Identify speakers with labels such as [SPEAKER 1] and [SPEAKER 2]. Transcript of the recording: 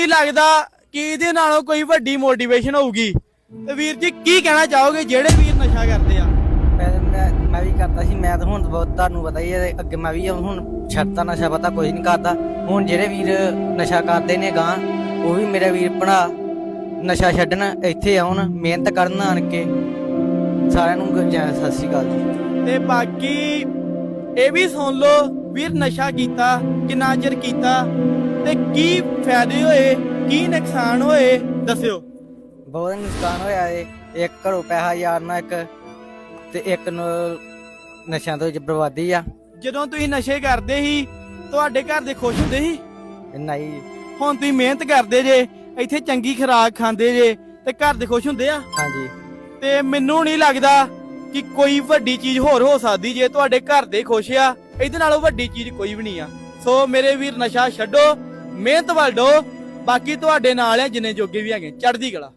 [SPEAKER 1] ਨਹੀਂ ਲੱਗਦਾ ਕਿ ਇਹਦੇ ਨਾਲੋਂ ਕੋਈ ਵੱਡੀ ਮੋਟੀਵੇਸ਼ਨ ਹੋਊਗੀ। ਤੇ ਵੀਰ ਜੀ ਕੀ ਕਹਿਣਾ ਚਾਹੋਗੇ ਜਿਹੜੇ ਵੀਰ ਨਸ਼ਾ ਕਰਦੇ ਆ?
[SPEAKER 2] ਮੈਂ ਮੈਂ ਮੈਂ ਵੀ ਕਰਦਾ ਸੀ ਮੈਂ ਤਾਂ ਹੁਣ ਬਹੁਤ ਤੁਹਾਨੂੰ ਪਤਾ ਹੀ ਹੈ ਅੱਗੇ ਮੈਂ ਵੀ ਹੁਣ ਛੱਡਤਾ ਨਸ਼ਾ ਪਤਾ ਕੁਝ ਨਹੀਂ ਕਰਦਾ। ਹੁਣ ਜਿਹੜੇ ਵੀਰ ਨਸ਼ਾ ਕਰਦੇ ਨੇ ਗਾਂ ਉਹ ਵੀ ਮੇਰੇ ਵੀਰ ਭਰਾ ਨਸ਼ਾ ਛੱਡਣ ਇੱਥੇ ਆਉਣ ਮਿਹਨਤ ਕਰਨ ਆਣ ਕੇ ਸਾਰਿਆਂ ਨੂੰ ਜੈ ਸਤਿ ਸ਼੍ਰੀ ਅਕਾਲ ਜੀ।
[SPEAKER 1] ਤੇ ਬਾਕੀ ਇਹ ਵੀ ਸੁਣ ਲਓ ਵੀਰ ਨਸ਼ਾ ਕੀਤਾ ਕਿੰਨਾ ਚਿਰ ਕੀਤਾ ਤੇ ਕੀ ਫਾਇਦੇ ਹੋਏ ਕੀ ਨੁਕਸਾਨ ਹੋਏ ਦੱਸਿਓ।
[SPEAKER 2] ਬਹੁਤ ਨੁਕਸਾਨ ਹੋਇਆ ਏ। ਇੱਕ ਘਰੋਂ ਪੈਸਾ ਯਾਰਨਾ ਇੱਕ ਤੇ ਇੱਕ ਨੂੰ ਨਸ਼ਿਆਂ ਤੋਂ ਬਰਬਾਦੀ ਆ।
[SPEAKER 1] ਜਦੋਂ ਤੁਸੀਂ ਨਸ਼ੇ ਕਰਦੇ ਸੀ ਤੁਹਾਡੇ ਘਰ ਦੇ ਖੁਸ਼ ਹੁੰਦੇ ਸੀ?
[SPEAKER 2] ਨਹੀਂ।
[SPEAKER 1] ਹੁਣ ਤੁਸੀਂ ਮਿਹਨਤ ਕਰਦੇ ਜੇ ਇੱਥੇ ਚੰਗੀ ਖੁਰਾਕ ਖਾਂਦੇ ਜੇ ਤੇ ਘਰ ਦੇ ਖੁਸ਼ ਹੁੰਦੇ ਆ?
[SPEAKER 2] ਹਾਂਜੀ।
[SPEAKER 1] ਤੇ ਮੈਨੂੰ ਨਹੀਂ ਲੱਗਦਾ ਕਿ ਕੋਈ ਵੱਡੀ ਚੀਜ਼ ਹੋਰ ਹੋ ਸਕਦੀ ਜੇ ਤੁਹਾਡੇ ਘਰ ਦੇ ਖੁਸ਼ ਆ। ਇਹਦੇ ਨਾਲੋਂ ਵੱਡੀ ਚੀਜ਼ ਕੋਈ ਵੀ ਨਹੀਂ ਆ। ਸੋ ਮੇਰੇ ਵੀਰ, ਨਸ਼ਾ ਛੱਡੋ, ਮਿਹਨਤ ਵੱਲ ਡੋ। ਬਾਕੀ ਤੁਹਾਡੇ ਨਾਲ ਆ, ਜਿੰਨੇ ਜੋਗੇ ਵੀ ਹੈਗੇ, ਚੜ੍ਹਦੀ ਕਲਾ।